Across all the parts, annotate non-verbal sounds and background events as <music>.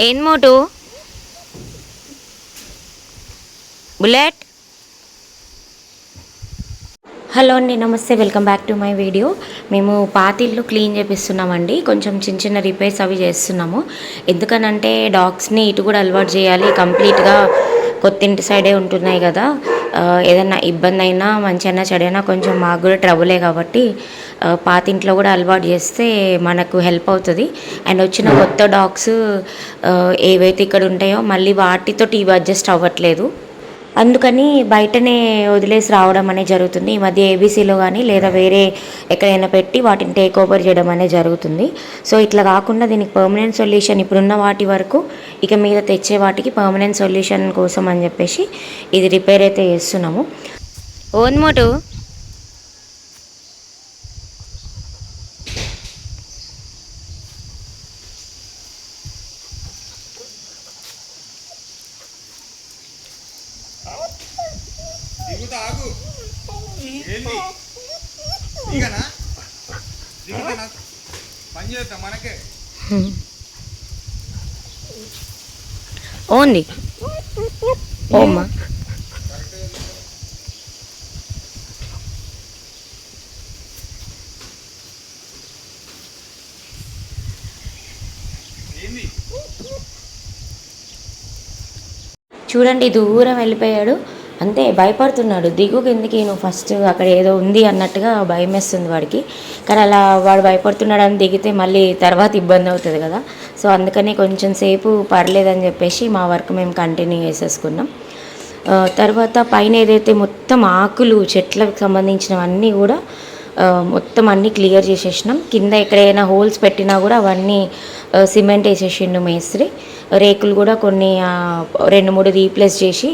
ఏం మోటు? Bullet? Hello అండి నమస్తే. Welcome back to my video. మేము పాతిళ్ళు క్లీన్ చేపిస్తున్నామండి. కొంచెం చిన్న చిన్న రిపేర్స్ అవి చేస్తున్నాము. ఎందుకనంటే డాగ్స్ని ఇటు కూడా అలవాటు చేయాలి. కంప్లీట్గా కొత్తింటి సైడే ఉంటున్నాయి కదా ఏదైనా ఇబ్బంది అయినా మంచైనా చెడైనా కొంచెం మాకు కూడా ట్రబులే కాబట్టి పాత పాతింట్లో కూడా అలవాటు చేస్తే మనకు హెల్ప్ అవుతుంది. అండ్ వచ్చిన కొత్త డాగ్స్ ఏవైతే ఇక్కడ ఉంటాయో మళ్ళీ వాటితో ఇవి అడ్జస్ట్ అవ్వట్లేదు. అందుకని బయటనే వదిలేసి రావడం అనేది జరుగుతుంది. ఈ మధ్య ఏబీసీలో కానీ లేదా వేరే ఎక్కడైనా పెట్టి వాటిని టేక్ ఓవర్ చేయడం అనేది జరుగుతుంది. సో ఇట్లా కాకుండా దీనికి పర్మనెంట్ సొల్యూషన్ ఇప్పుడున్న వాటి వరకు ఇక మీద తెచ్చే వాటికి పర్మనెంట్ సొల్యూషన్ కోసం అని చెప్పేసి ఇది రిపేర్ అయితే చేస్తున్నాము. ఓన్ మోటు దిగుతా ఆగు. ఏంది? దిగనా దిగుతానా? పని చేద్దాం మనకే. ఓన్లీ. ఓమ్మా. చూడండి దూరం వెళ్ళిపోయాడు. అంతే భయపడుతున్నాడు. దిగు కిందికి నువ్వు ఫస్ట్ అక్కడ ఏదో ఉంది అన్నట్టుగా భయం వేస్తుంది వాడికి. కానీ అలా వాడు భయపడుతున్నాడని దిగితే మళ్ళీ తర్వాత ఇబ్బంది అవుతుంది కదా. సో అందుకని కొంచెం సేపు పర్లేదని చెప్పేసి మా వర్క్ మేము కంటిన్యూ చేసేసుకున్నాం. తర్వాత పైన ఏదైతే మొత్తం ఆకులు చెట్లకు సంబంధించినవన్నీ కూడా మొత్తం అన్నీ క్లియర్ చేసేసినాం. కింద ఎక్కడైనా హోల్స్ పెట్టినా కూడా అవన్నీ సిమెంట్ వేసేసిండు మేస్త్రి. రేకులు కూడా కొన్ని రెండు మూడు రీప్లేస్ చేసి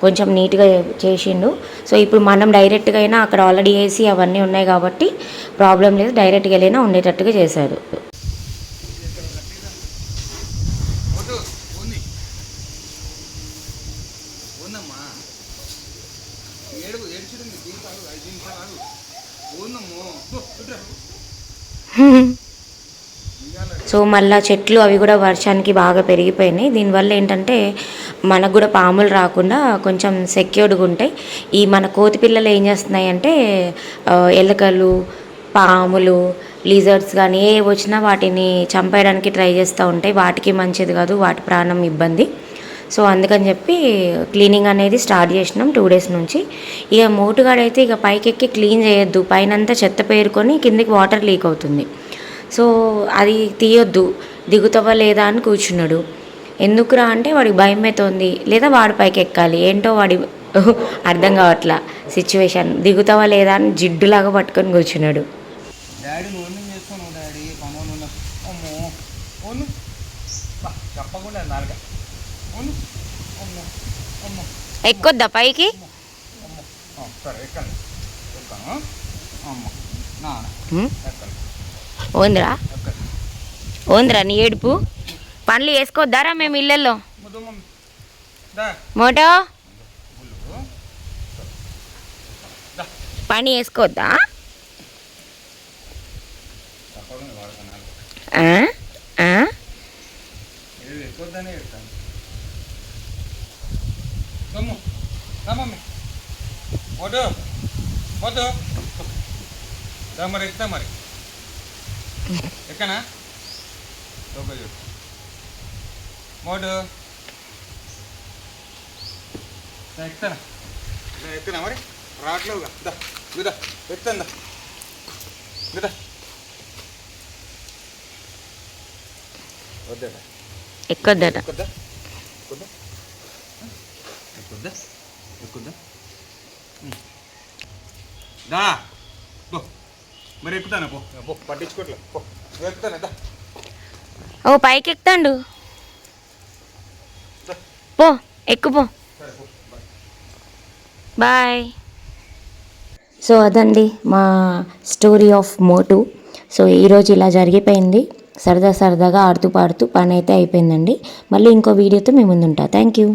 కొంచెం నీట్గా చేసిండు. సో ఇప్పుడు మనం డైరెక్ట్గా అయినా అక్కడ ఆల్రెడీ వేసి అవన్నీ ఉన్నాయి కాబట్టి ప్రాబ్లం లేదు. డైరెక్ట్గా వెళ్ళినా ఉండేటట్టుగా చేశారు. వద్దు <laughs> సో మళ్ళా చెట్లు అవి కూడా వర్షానికి బాగా పెరిగిపోయినాయి. దీనివల్ల ఏంటంటే మనకు కూడా పాములు రాకుండా కొంచెం సెక్యూర్డ్గా ఉంటాయి. ఈ మన కోతి పిల్లలు ఏం చేస్తున్నాయి అంటే ఎలుకలు ఎలకలు పాములు లీజర్డ్స్ కానీ ఏ వచ్చినా వాటిని చంపేయడానికి ట్రై చేస్తూ ఉంటాయి. వాటికి మంచిది కాదు వాటి ప్రాణం ఇబ్బంది. సో అందుకని చెప్పి క్లీనింగ్ అనేది స్టార్ట్ చేసినాం టూ డేస్ నుంచి. ఇక మోటుగాడైతే ఇక పైకెక్కి క్లీన్ చేయొద్దు. పైనంతా చెత్త పేరుకొని కిందికి వాటర్ లీక్ అవుతుంది. సో అది తీయొద్దు దిగుతావా లేదా అని కూర్చున్నాడు. ఎందుకురా అంటే వాడికి భయం అవుతోంది లేదా వాడి పైకి ఎక్కాలి ఏంటో వాడి <laughs> అర్థం కావట్లా. సిచ్యువేషన్ దిగుతావా లేదా అని జిడ్డులాగా పట్టుకొని కూర్చున్నాడు. డాడీ నువ్వు ఏం చేస్తావు డాడీ? పనులు ఉన్నా అమ్మో ఓను బా, చెప్పకుండా నాలుగ ఓను అమ్మో అమ్మో. ఎక్కొద్దా పైకి? సరే ఎక్కండి. ఎక్కాను. అమ్మో నాన్న? ఓందిరా? ఓందిరా నీ ఏడుపు? పనులు వేసుకోవద్దారా మేము ఇళ్ళల్లో? మోటో? పని వేసుకోవద్దా మరి మరి. ఎక్కనా? లోపల చూడు ఎక్కుతానా దా ఎక్కునా మరి? రావట్లేవుగా. దా ఇదా ఎక్కుతాను దా. ఇదా వద్దా ఎక్కొద్దట. ఎక్కుద్దా? ఎక్కుద్దా? ఎక్కుద్దా? ఎక్కుద్దా? దా పో. మరి ఎక్కుతాను పో. పో పట్టించుకోవట్లే పో ఎక్కుతాను ఓ పైకి ఎక్కుతాండు. పో ఎక్కుపో బాయ్. సో అదండి మా స్టోరీ ఆఫ్ మోటు. సో ఈరోజు ఇలా జరిగిపోయింది. సరదా సరదాగా ఆడుతూ పాడుతూ పని అయితే అయిపోయిందండి. మళ్ళీ ఇంకో వీడియోతో మీ ముందుంటా. Thank you.